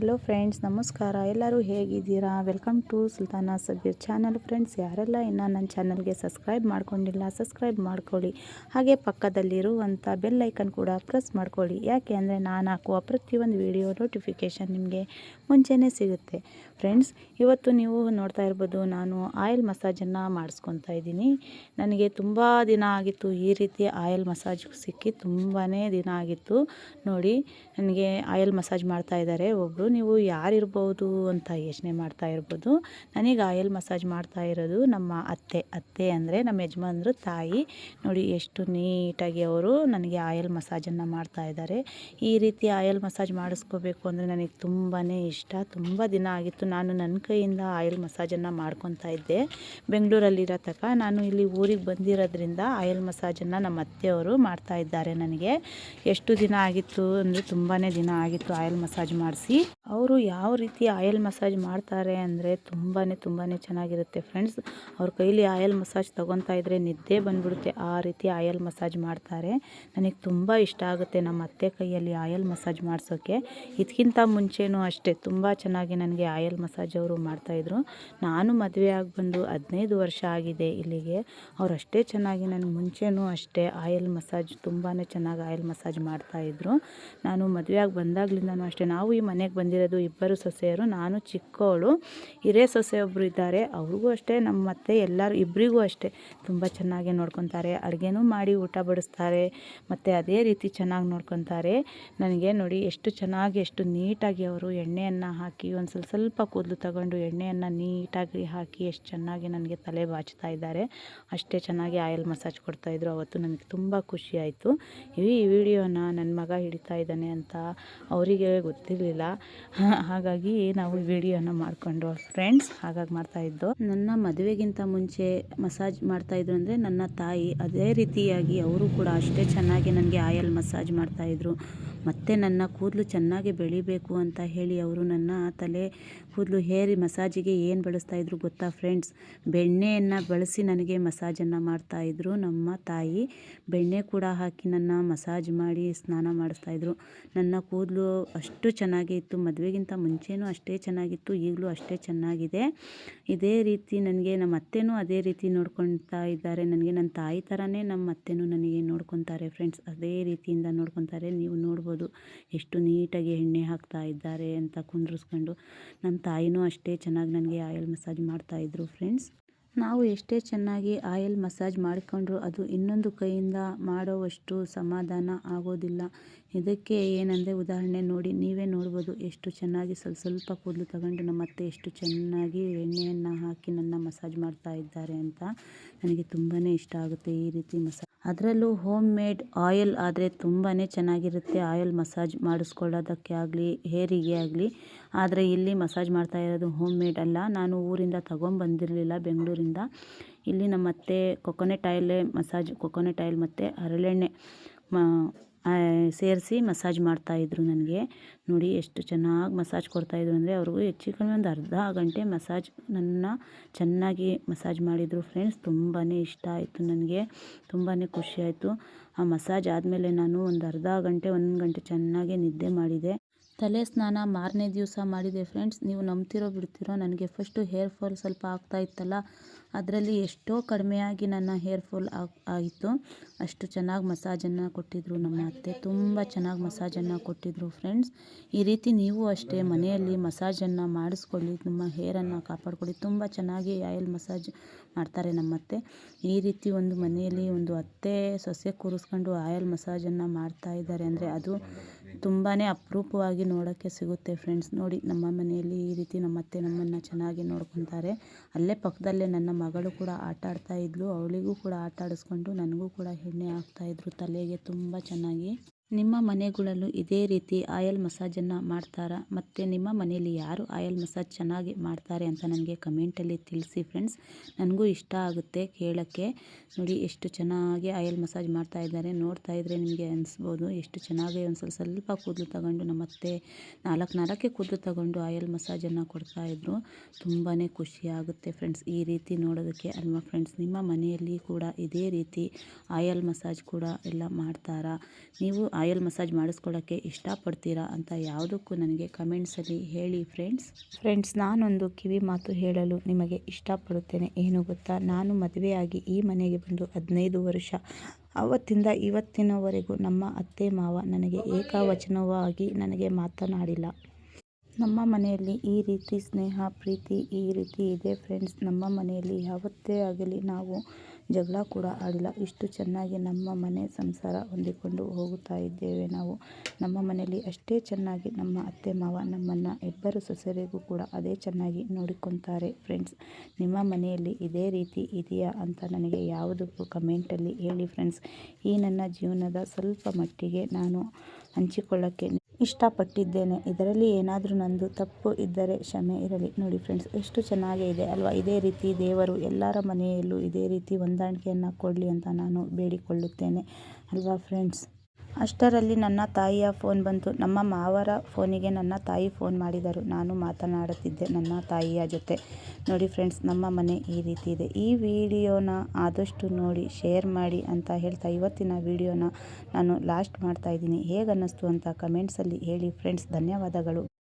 Hello friends ನಮಸ್ಕಾರ. ಎಲ್ಲರೂ ಹೇಗಿದ್ದೀರಾ? Welcome to Sultana Sabir channel friends ಯಾರೆಲ್ಲ ಇನ್ನೂ ನನ್ನ ಚಾನಲ್ಗೆ ಸಬ್ಸ್ಕ್ರೈಬ್ ಮಾಡ್ಕೊಂಡಿಲ್ಲ ಸಬ್ಸ್ಕ್ರೈಬ್ ಮಾಡ್ಕೊಳ್ಳಿ. ಹಾಗೆ ಪಕ್ಕದಲ್ಲಿರುವಂಥ ಬೆಲ್ ಐಕನ್ ಕೂಡ ಪ್ರೆಸ್ ಮಾಡ್ಕೊಳ್ಳಿ. ಯಾಕೆ ಅಂದರೆ ನಾನು ಹಾಕುವ ಪ್ರತಿಯೊಂದು ವಿಡಿಯೋ ನೋಟಿಫಿಕೇಷನ್ ನಿಮಗೆ ಮುಂಚೆನೇ ಸಿಗುತ್ತೆ. ಫ್ರೆಂಡ್ಸ್ ಇವತ್ತು ನೀವು ನೋಡ್ತಾ ಇರ್ಬೋದು, ನಾನು ಆಯಿಲ್ ಮಸಾಜನ್ನು ಮಾಡಿಸ್ಕೊತಾ ಇದ್ದೀನಿ. ನನಗೆ ತುಂಬ ದಿನ ಆಗಿತ್ತು ಈ ರೀತಿ ಆಯಿಲ್ ಮಸಾಜ್ ಸಿಕ್ಕಿ ತುಂಬಾ ದಿನ ಆಗಿತ್ತು. ನೋಡಿ, ನನಗೆ ಆಯಿಲ್ ಮಸಾಜ್ ಮಾಡ್ತಾ ಇದ್ದಾರೆ ಒಬ್ಬರು ನೀವು ಯಾರಿರ್ಬೋದು ಅಂತ ಯೋಚನೆ ಮಾಡ್ತಾ ಇರ್ಬೋದು. ನನಗೆ ಆಯಿಲ್ ಮಸಾಜ್ ಮಾಡ್ತಾ ಇರೋದು ನಮ್ಮ ಅತ್ತೆ. ಅತ್ತೆ ಅಂದರೆ ನಮ್ಮ ಯಜಮಾನ್ರು, ತಾಯಿ. ನೋಡಿ ಎಷ್ಟು ನೀಟಾಗಿ ಅವರು ನನಗೆ ಆಯಿಲ್ ಮಸಾಜನ್ನು ಮಾಡ್ತಾ ಇದ್ದಾರೆ. ಈ ರೀತಿ ಆಯಿಲ್ ಮಸಾಜ್ ಮಾಡಿಸ್ಕೋಬೇಕು ಅಂದರೆ ನನಗೆ ತುಂಬಾ ಇಷ್ಟ. ತುಂಬ ದಿನ ಆಗಿತ್ತು ನಾನು ನನ್ನ ಕೈಯಿಂದ ಆಯಿಲ್ ಮಸಾಜನ್ನು ಮಾಡ್ಕೊತಾ ಇದ್ದೆ. ಬೆಂಗಳೂರಲ್ಲಿರೋ ತನಕ ನಾನು ಇಲ್ಲಿ ಊರಿಗೆ ಬಂದಿರೋದ್ರಿಂದ ಆಯಿಲ್ ಮಸಾಜನ್ನು ನಮ್ಮ ಅತ್ತೆಯವರು ಮಾಡ್ತಾ ಇದ್ದಾರೆ ನನಗೆ. ಎಷ್ಟು ದಿನ ಆಗಿತ್ತು ಅಂದರೆ ತುಂಬಾ ದಿನ ಆಗಿತ್ತು ಆಯಿಲ್ ಮಸಾಜ್ ಮಾಡಿಸಿ. ಅವರು ಯಾವ ರೀತಿ ಆಯಿಲ್ ಮಸಾಜ್ ಮಾಡ್ತಾರೆ ಅಂದರೆ ತುಂಬಾ ತುಂಬಾ ಚೆನ್ನಾಗಿರುತ್ತೆ ಫ್ರೆಂಡ್ಸ್. ಅವ್ರ ಕೈಲಿ ಆಯಿಲ್ ಮಸಾಜ್ ತೊಗೊತಾ ಇದ್ದರೆ ನಿದ್ದೆ ಬಂದ್ಬಿಡುತ್ತೆ. ಆ ರೀತಿ ಆಯಲ್ ಮಸಾಜ್ ಮಾಡ್ತಾರೆ. ನನಗೆ ತುಂಬ ಇಷ್ಟ ಆಗುತ್ತೆ ನಮ್ಮ ಅತ್ತೆ ಕೈಯಲ್ಲಿ ಆಯಲ್ ಮಸಾಜ್ ಮಾಡಿಸೋಕ್ಕೆ ಇದಕ್ಕಿಂತ ಮುಂಚೆನೂ ಅಷ್ಟೇ ತುಂಬ ಚೆನ್ನಾಗಿ ನನಗೆ ಆಯಲ್ ಮಸಾಜ್ ಅವರು ಮಾಡ್ತಾಯಿದ್ರು ನಾನು ಮದುವೆ ಆಗಿ ಬಂದು ಹದಿನೈದು ವರ್ಷ ಆಗಿದೆ ಇಲ್ಲಿಗೆ. ಅವ್ರು ಅಷ್ಟೇ ಚೆನ್ನಾಗಿ ನನಗೆ ಮುಂಚೆನೂ ಅಷ್ಟೇ ಆಯಲ್ ಮಸಾಜ್ ತುಂಬಾ ಚೆನ್ನಾಗಿ ಆಯಲ್ ಮಸಾಜ್ ಮಾಡ್ತಾಯಿದ್ರು ನಾನು ಮದುವೆ ಆಗಿ ಬಂದಾಗ್ಲಿಂದನೂ ಅಷ್ಟೇ. ನಾವು ಈ ಮನೆಗೆ ಬಂದಿರೋದು ಇಬ್ಬರು ಸೊಸೆಯರು, ನಾನು ಚಿಕ್ಕವಳು ಹಿರೇ ಸೊಸೆ ಒಬ್ಬರು ಇದ್ದಾರೆ. ಅವ್ರಿಗೂ ಅಷ್ಟೇ ನಮ್ಮ ಮತ್ತೆ ಎಲ್ಲರೂ ಇಬ್ಬರಿಗೂ ಅಷ್ಟೇ. ತುಂಬ ಚೆನ್ನಾಗಿ ನೋಡ್ಕೊತಾರೆ, ಅಡುಗೆನೂ ಮಾಡಿ ಊಟ ಬಡಿಸ್ತಾರೆ, ಮತ್ತು ಅದೇ ರೀತಿ ಚೆನ್ನಾಗಿ ನೋಡ್ಕೊತಾರೆ. ನನಗೆ ನೋಡಿ, ಎಷ್ಟು ಚೆನ್ನಾಗಿ, ಎಷ್ಟು ನೀಟಾಗಿ ಅವರು ಎಣ್ಣೆಯನ್ನು ಹಾಕಿ, ಒಂದು ಸ್ವಲ್ಪ ಸ್ವಲ್ಪ ಕೂದಲು ತಗೊಂಡು ಎಣ್ಣೆಯನ್ನು ನೀಟಾಗಿ ಹಾಕಿ, ಎಷ್ಟು ಚೆನ್ನಾಗಿ ನನಗೆ ತಲೆ ಬಾಚ್ತಾ ಇದ್ದಾರೆ. ಅಷ್ಟೇ ಚೆನ್ನಾಗಿ ಆಯಿಲ್ ಮಸಾಜ್ ಕೊಡ್ತಾಯಿದ್ರು ಅವತ್ತು, ನನಗೆ ತುಂಬ ಖುಷಿ ಆಯಿತು. ಈ ವಿಡಿಯೋನ ನನ್ನ ಮಗ ಹಿಡಿತಾ ಇದ್ದಾನೆ ಅಂತ ಅವರಿಗೆ ಗೊತ್ತಿರಲಿಲ್ಲ. ಹಾಗಾಗಿ ನಾವು ವಿಡಿಯೋನ ಮಾಡಿಕೊಂಡು ಫ್ರೆಂಡ್ಸ್ ಹಾಗಾಗಿ ಮಾಡ್ತಾಯಿದ್ದು ನನ್ನ ಮದುವೆಗಿಂತ ಮುಂಚೆ ಮಸಾಜ್ ಮಾಡ್ತಾಯಿದ್ರು ಅಂದರೆ ನನ್ನ ತಾಯಿ ಅದೇ ರೀತಿಯಾಗಿ ಅವರು ಕೂಡ ಅಷ್ಟೇ ಚೆನ್ನಾಗಿ ನನಗೆ ಆಯಲ್ ಮಸಾಜ್ ಮಾಡ್ತಾಯಿದ್ರು ಮತ್ತು ನನ್ನ ಕೂದಲು ಚೆನ್ನಾಗಿ ಬೆಳಿಬೇಕು ಅಂತ ಹೇಳಿ ಅವರು ನನ್ನ ತಲೆ ಕೂದಲು ಹೇರಿ ಮಸಾಜಿಗೆ ಏನು ಬಳಸ್ತಾಯಿದ್ರು ಗೊತ್ತಾ ಫ್ರೆಂಡ್ಸ್ ಬೆಣ್ಣೆಯನ್ನು ಬಳಸಿ ನನಗೆ ಮಸಾಜನ್ನು ಮಾಡ್ತಾಯಿದ್ರು ನಮ್ಮ ತಾಯಿ. ಬೆಣ್ಣೆ ಕೂಡ ಹಾಕಿ ನನ್ನ ಮಸಾಜ್ ಮಾಡಿ ಸ್ನಾನ ಮಾಡಿಸ್ತಾಯಿದ್ರು ನನ್ನ ಕೂದಲು ಅಷ್ಟು ಚೆನ್ನಾಗಿ ಇತ್ತು ಮದುವೆಗಿಂತ ಮುಂಚೆನೂ ಅಷ್ಟೇ ಚೆನ್ನಾಗಿತ್ತು. ಈಗಲೂ ಅಷ್ಟೇ ಚೆನ್ನಾಗಿದೆ. ಇದೇ ರೀತಿ ನನಗೆ ನಮ್ಮ ಅತ್ತೆನೂ ಅದೇ ರೀತಿ ನೋಡ್ಕೊತಾ ಇದ್ದಾರೆ. ನನಗೆ ನನ್ನ ತಾಯಿ ಥರನೇ ನಮ್ಮ ಅತ್ತೆನೂ ನನಗೆ ನೋಡ್ಕೊತಾರೆ ಫ್ರೆಂಡ್ಸ್ ಅದೇ ರೀತಿಯಿಂದ ನೋಡ್ಕೊತಾರೆ. ನೀವು ನೋಡ್ಬೋದು. ಎಷ್ಟು ನೀಟಾಗಿ ಎಣ್ಣೆ ಹಾಕ್ತಾ ಇದ್ದಾರೆ ಅಂತ ಕುಂದ್ರಿಸ್ಕೊಂಡು ನಮ್ಮ ತಾಯಿನೂ ಅಷ್ಟೇ ಚೆನ್ನಾಗಿ ನನಗೆ ಆಯಿಲ್ ಮಸಾಜ್ ಮಾಡ್ತಾಯಿದ್ರು ಫ್ರೆಂಡ್ಸ್. ನಾವು ಎಷ್ಟೇ ಚೆನ್ನಾಗಿ ಆಯಿಲ್ ಮಸಾಜ್ ಮಾಡಿಕೊಂಡ್ರು ಅದು ಇನ್ನೊಂದು ಕೈಯಿಂದ ಮಾಡೋವಷ್ಟು ಸಮಾಧಾನ ಆಗೋದಿಲ್ಲ. ಇದಕ್ಕೆ ಏನಂದರೆ ಉದಾಹರಣೆ ನೋಡಿ, ನೀವೇ ನೋಡ್ಬೋದು ಎಷ್ಟು ಚೆನ್ನಾಗಿ ಸ್ವಲ್ಪ ಸ್ವಲ್ಪ ಕೂದಲು ತಗೊಂಡು ನಮ್ಮ ಅತ್ತೆ ಎಷ್ಟು ಚೆನ್ನಾಗಿ ಎಣ್ಣೆಯನ್ನು ಹಾಕಿ ನನ್ನ ಮಸಾಜ್ ಮಾಡ್ತಾ ಇದ್ದಾರೆ ಅಂತ. ನನಗೆ ತುಂಬಾ ಇಷ್ಟ ಆಗುತ್ತೆ ಈ ರೀತಿ ಮಸಾಜ್ ಅದರಲ್ಲೂ ಹೋಮ್ ಮೇಡ್ ಆಯಿಲ್ ಆದರೆ ತುಂಬಾ ಚೆನ್ನಾಗಿರುತ್ತೆ. ಆಯಿಲ್ ಮಸಾಜ್ ಮಾಡಿಸ್ಕೊಳ್ಳೋದಕ್ಕೆ ಆಗಲಿ, ಹೇರಿಗೆ ಆಗಲಿ. ಆದರೆ ಇಲ್ಲಿ ಮಸಾಜ್ ಮಾಡ್ತಾ ಇರೋದು ಹೋಮ್ ಮೇಡ್ ಅಲ್ಲ. ನಾನು ಊರಿಂದ ತಗೊಂಬಂದಿರಲಿಲ್ಲ, ಬೆಂಗಳೂರಿಂದ. ಇಲ್ಲಿ ನಮ್ಮ ಅತ್ತೆ ಕೊಕೊನೆಟ್ ಆಯಿಲೇ ಮಸಾಜ್, ಕೊಕೊನೆಟ್ ಆಯಿಲ್ ಮತ್ತು ಹರಳೆಣ್ಣೆ ಸೇರಿಸಿ ಮಸಾಜ್ ಮಾಡ್ತಾಯಿದ್ರು ನನಗೆ. ನೋಡಿ ಎಷ್ಟು ಚೆನ್ನಾಗಿ ಮಸಾಜ್ ಕೊಡ್ತಾಯಿದ್ರು ಅಂದರೆ ಅವ್ರಿಗೂ ಹೆಚ್ಚು ಕಡಿಮೆ ಒಂದು ಅರ್ಧ ಗಂಟೆ ಮಸಾಜ್ ನನ್ನ ಚೆನ್ನಾಗಿ ಮಸಾಜ್ ಮಾಡಿದರು ಫ್ರೆಂಡ್ಸ್. ತುಂಬಾ ಇಷ್ಟ ಆಯಿತು ನನಗೆ. ತುಂಬಾ ಖುಷಿಯಾಯಿತು ಆ ಮಸಾಜ್ ಆದಮೇಲೆ ನಾನು ಒಂದು ಅರ್ಧ ಗಂಟೆ, ಒಂದು ಗಂಟೆ ಚೆನ್ನಾಗಿ ನಿದ್ದೆ ಮಾಡಿದೆ. ತಲೆ ಸ್ನಾನ ಮಾರನೇ ದಿವಸ ಮಾಡಿದೆ ಫ್ರೆಂಡ್ಸ್. ನೀವು ನಂಬ್ತಿರೋ ಬಿಡ್ತಿರೋ ನನಗೆ ಫಸ್ಟು ಹೇರ್ ಫಾಲ್ ಸ್ವಲ್ಪ ಆಗ್ತಾ ಇತ್ತಲ್ಲ, ಅದರಲ್ಲಿ ಎಷ್ಟೋ ಕಡಿಮೆಯಾಗಿ ನನ್ನ ಹೇರ್ ಫಾಲ್ ಆಯಿತು. ಅಷ್ಟು ಚೆನ್ನಾಗಿ ಮಸಾಜನ್ನು ಕೊಟ್ಟಿದ್ರು ನಮ್ಮ ಅತ್ತೆ. ತುಂಬ ಚೆನ್ನಾಗಿ ಮಸಾಜನ್ನು ಕೊಟ್ಟಿದ್ದರು ಫ್ರೆಂಡ್ಸ್. ಈ ರೀತಿ ನೀವು ಅಷ್ಟೇ ಮನೆಯಲ್ಲಿ ಮಸಾಜನ್ನು ಮಾಡಿಸ್ಕೊಳ್ಳಿ, ನಿಮ್ಮ ಹೇರನ್ನು ಕಾಪಾಡ್ಕೊಳ್ಳಿ. ತುಂಬ ಚೆನ್ನಾಗಿ ಆಯಿಲ್ ಮಸಾಜ್ ಮಾಡ್ತಾರೆ ನಮ್ಮತ್ತೆ ಈ ರೀತಿ ಒಂದು ಮನೆಯಲ್ಲಿ ಒಂದು ಅತ್ತೆ ಸೊಸೆ ಕೂರಿಸ್ಕೊಂಡು ಆಯಿಲ್ ಮಸಾಜನ್ನು ಮಾಡ್ತಾ ಇದ್ದಾರೆ ಅಂದರೆ ಅದು ತುಂಬಾ ಅಪರೂಪವಾಗಿ ನೋಡೋಕ್ಕೆ ಸಿಗುತ್ತೆ ಫ್ರೆಂಡ್ಸ್. ನೋಡಿ, ನಮ್ಮ ಮನೆಯಲ್ಲಿ ಈ ರೀತಿ ನಮ್ಮ ಅತ್ತೆ ನಮ್ಮನ್ನು ಚೆನ್ನಾಗಿ ನೋಡ್ಕೊತಾರೆ. ಅಲ್ಲೇ ಪಕ್ಕದಲ್ಲೇ ನನ್ನ ಮಗಳು ಕೂಡ ಆಟ ಆಡ್ತಾ ಇದ್ಲು. ಅವಳಿಗೂ ಕೂಡ ಆಟ ಆಡಿಸ್ಕೊಂಡು ನನಗೂ ಕೂಡ ಎಣ್ಣೆ ಹಾಕ್ತಾಯಿದ್ರು ತಲೆಗೆ ತುಂಬ ಚೆನ್ನಾಗಿ. ನಿಮ್ಮ ಮನೆಗಳಲ್ಲೂ ಇದೇ ರೀತಿ ಆಯಲ್ ಮಸಾಜನ್ನು ಮಾಡ್ತಾರಾ? ಮತ್ತು ನಿಮ್ಮ ಮನೆಯಲ್ಲಿ ಯಾರು ಆಯಲ್ ಮಸಾಜ್ ಚೆನ್ನಾಗಿ ಮಾಡ್ತಾರೆ ಅಂತ ನನಗೆ ಕಮೆಂಟಲ್ಲಿ ತಿಳಿಸಿ ಫ್ರೆಂಡ್ಸ್. ನನಗೂ ಇಷ್ಟ ಆಗುತ್ತೆ ಕೇಳೋಕ್ಕೆ. ನೋಡಿ, ಎಷ್ಟು ಚೆನ್ನಾಗಿ ಆಯಲ್ ಮಸಾಜ್ ಮಾಡ್ತಾ ಇದ್ದಾರೆ. ನೋಡ್ತಾ ಇದ್ದರೆ ನಿಮಗೆ ಅನಿಸ್ಬೋದು ಎಷ್ಟು ಚೆನ್ನಾಗಿ ಒಂದು ಸ್ವಲ್ಪ ಸ್ವಲ್ಪ ಕೂದಲು ತಗೊಂಡು ನಮ್ಮ ಅತ್ತೆ ನಾಲ್ಕು ನಾಲ್ಕೇ ಕೂದಲು ತಗೊಂಡು ಆಯಲ್ ಮಸಾಜನ್ನು ಕೊಡ್ತಾಯಿದ್ರು ತುಂಬಾ ಖುಷಿ ಆಗುತ್ತೆ ಫ್ರೆಂಡ್ಸ್. ಈ ರೀತಿ ನೋಡೋದಕ್ಕೆ ಅಲ್ವಾ ಫ್ರೆಂಡ್ಸ್? ನಿಮ್ಮ ಮನೆಯಲ್ಲಿ ಕೂಡ ಇದೇ ರೀತಿ ಆಯಲ್ ಮಸಾಜ್ ಕೂಡ ಎಲ್ಲ ಮಾಡ್ತಾರಾ? ನೀವು ಆಯಿಲ್ ಮಸಾಜ್ ಮಾಡಿಸ್ಕೊಳ್ಳೋಕ್ಕೆ ಇಷ್ಟಪಡ್ತೀರಾ ಅಂತ ಯಾವುದಕ್ಕೂ ನನಗೆ ಕಮೆಂಟ್ಸಲ್ಲಿ ಹೇಳಿ ಫ್ರೆಂಡ್ಸ್. ಫ್ರೆಂಡ್ಸ್, ನಾನೊಂದು ಕಿವಿ ಮಾತು ಹೇಳಲು ನಿಮಗೆ ಇಷ್ಟಪಡುತ್ತೇನೆ. ಏನು ಗೊತ್ತಾ? ನಾನು ಮದುವೆಯಾಗಿ ಈ ಮನೆಗೆ ಬಂದು ಹದಿನೈದು ವರ್ಷ. ಅವತ್ತಿಂದ ಇವತ್ತಿನವರೆಗೂ ನಮ್ಮ ಅತ್ತೆ ಮಾವ ನನಗೆ ಏಕವಚನವಾಗಿ ನನಗೆ ಮಾತನಾಡಿಲ್ಲ. ನಮ್ಮ ಮನೆಯಲ್ಲಿ ಈ ರೀತಿ ಸ್ನೇಹ, ಪ್ರೀತಿ ಈ ರೀತಿ ಇದೆ ಫ್ರೆಂಡ್ಸ್. ನಮ್ಮ ಮನೆಯಲ್ಲಿ ಯಾವತ್ತೇ ಆಗಲಿ ನಾವು ಜಗಳ ಕೂಡ ಆಡಿಲ್ಲ. ಇಷ್ಟು ಚೆನ್ನಾಗಿ ನಮ್ಮ ಮನೆ ಸಂಸಾರ ಹೊಂದಿಕೊಂಡು ಹೋಗುತ್ತಾ ಇದ್ದೇವೆ ನಾವು. ನಮ್ಮ ಮನೆಯಲ್ಲಿ ಅಷ್ಟೇ ಚೆನ್ನಾಗಿ ನಮ್ಮ ಅತ್ತೆ, ಮಾವ ನಮ್ಮನ್ನು ಇಬ್ಬರು ಸೊಸೆರಿಗೂ ಕೂಡ ಅದೇ ಚೆನ್ನಾಗಿ ನೋಡಿಕೊತಾರೆ. ಫ್ರೆಂಡ್ಸ್, ನಿಮ್ಮ ಮನೆಯಲ್ಲಿ ಇದೇ ರೀತಿ ಇದೆಯಾ ಅಂತ ನನಗೆ ಯಾವುದಕ್ಕೂ ಕಮೆಂಟಲ್ಲಿ ಹೇಳಿ ಫ್ರೆಂಡ್ಸ್. ಈ ನನ್ನ ಜೀವನದ ಸ್ವಲ್ಪ ಮಟ್ಟಿಗೆ ನಾನು ಹಂಚಿಕೊಳ್ಳೋಕ್ಕೆ ಇಷ್ಟಪಟ್ಟಿದ್ದೇನೆ. ಇದರಲ್ಲಿ ಏನಾದರೂ ನಂದು ತಪ್ಪು ಇದ್ದರೆ ಕ್ಷಮೆ ಇರಲಿ. ನೋಡಿ ಫ್ರೆಂಡ್ಸ್ ಎಷ್ಟು ಚೆನ್ನಾಗೇ ಇದೆ ಅಲ್ವಾ? ಇದೇ ರೀತಿ ದೇವರು ಎಲ್ಲರ ಮನೆಯಲ್ಲೂ ಇದೇ ರೀತಿ ಹೊಂದಾಣಿಕೆಯನ್ನು ಕೊಡಲಿ ಅಂತ ನಾನು ಬೇಡಿಕೊಳ್ಳುತ್ತೇನೆ. ಅಲ್ವಾ ಫ್ರೆಂಡ್ಸ್ ಅಷ್ಟರಲ್ಲಿ ನನ್ನ ತಾಯಿಯ ಫೋನ್ ಬಂತು. ನಮ್ಮ ಮಾವರ ಫೋನಿಗೆ ನನ್ನ ತಾಯಿ ಫೋನ್ ಮಾಡಿದರು. ನಾನು ಮಾತನಾಡುತ್ತಿದ್ದೆ ನನ್ನ ತಾಯಿಯ ಜೊತೆ. ನೋಡಿ ಫ್ರೆಂಡ್ಸ್, ನಮ್ಮ ಮನೆ ಈ ರೀತಿ ಇದೆ. ಈ ವಿಡಿಯೋನ ಆದಷ್ಟು ನೋಡಿ, ಶೇರ್ ಮಾಡಿ ಅಂತ ಹೇಳ್ತಾ ಇವತ್ತಿನ ವಿಡಿಯೋನ ನಾನು ಲಾಸ್ಟ್ ಮಾಡ್ತಾ ಇದ್ದೀನಿ. ಹೇಗೆ ಅನ್ನಿಸ್ತು ಅಂತ ಕಮೆಂಟ್ಸಲ್ಲಿ ಹೇಳಿ ಫ್ರೆಂಡ್ಸ್. ಧನ್ಯವಾದಗಳು.